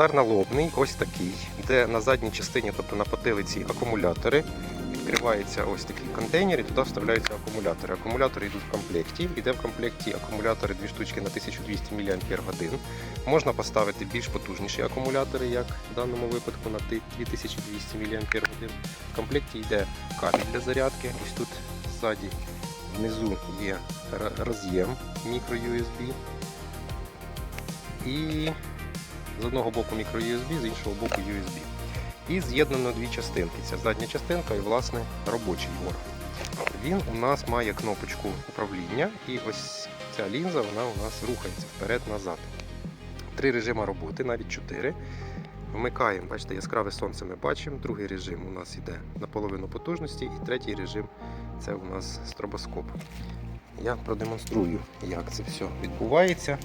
Ліхтар налобний, ось такий, де на задній частині, тобто на потилиці, акумулятори. Відкривається ось такий контейнер і туди вставляються акумулятори. Акумулятори йдуть в комплекті. Іде в комплекті акумулятори дві штучки на 1200 мАч. Можна поставити більш потужніші акумулятори, як в даному випадку на 2200 мАч. В комплекті йде кабель для зарядки. Ось тут ззаді внизу є роз'єм мікро-USB. І з одного боку мікро-USB, з іншого боку USB. І з'єднано дві частинки. Це задня частинка і власне робочий орган. Він у нас має кнопочку управління, і ось ця лінза вона у нас рухається вперед-назад. Три режими роботи, навіть чотири. Вмикаємо, бачите, яскраве сонце ми бачимо. Другий режим у нас йде на половину потужності, і третій режим це у нас стробоскоп. Я продемонструю, як це все відбувається.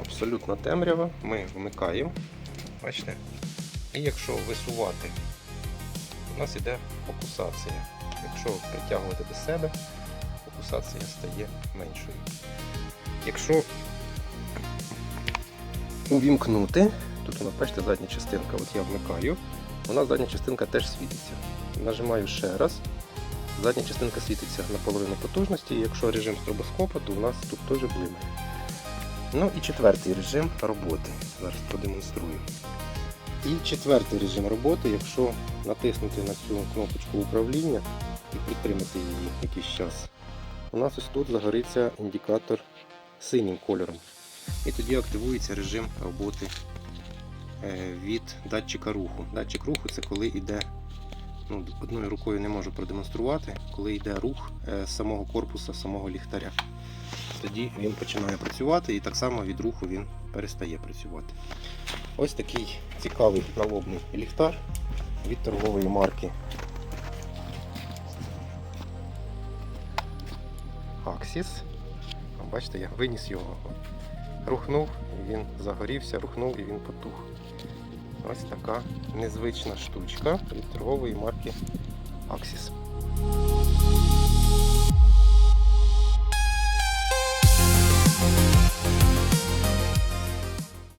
Абсолютно темрява. Ми вмикаємо. Бачите? І якщо висувати, у нас іде фокусація. Якщо притягувати до себе, фокусація стає меншою. Якщо увімкнути, тут у нас бачите задня частинка, от я вмикаю, вона задня частинка теж світиться. Нажимаю ще раз. Задня частинка світиться на половину потужності, і якщо режим стробоскопа, то у нас тут теж блимає. Ну і четвертий режим роботи. Зараз продемонструю. І четвертий режим роботи, якщо натиснути на цю кнопочку управління і притримати її якийсь час, у нас ось тут загориться індикатор синім кольором. І тоді активується режим роботи е, від датчика руху. Датчик руху це коли йде, ну, одною рукою не можу продемонструвати, коли йде рух е, самого корпуса, самого ліхтаря. Тоді він починає працювати і так само від руху він перестає працювати. Ось такий цікавий налобний ліхтар від торгової марки Axis. Бачите, я виніс його. Рухнув, він загорівся, рухнув і він потух. Ось така незвична штучка літрової марки Axis.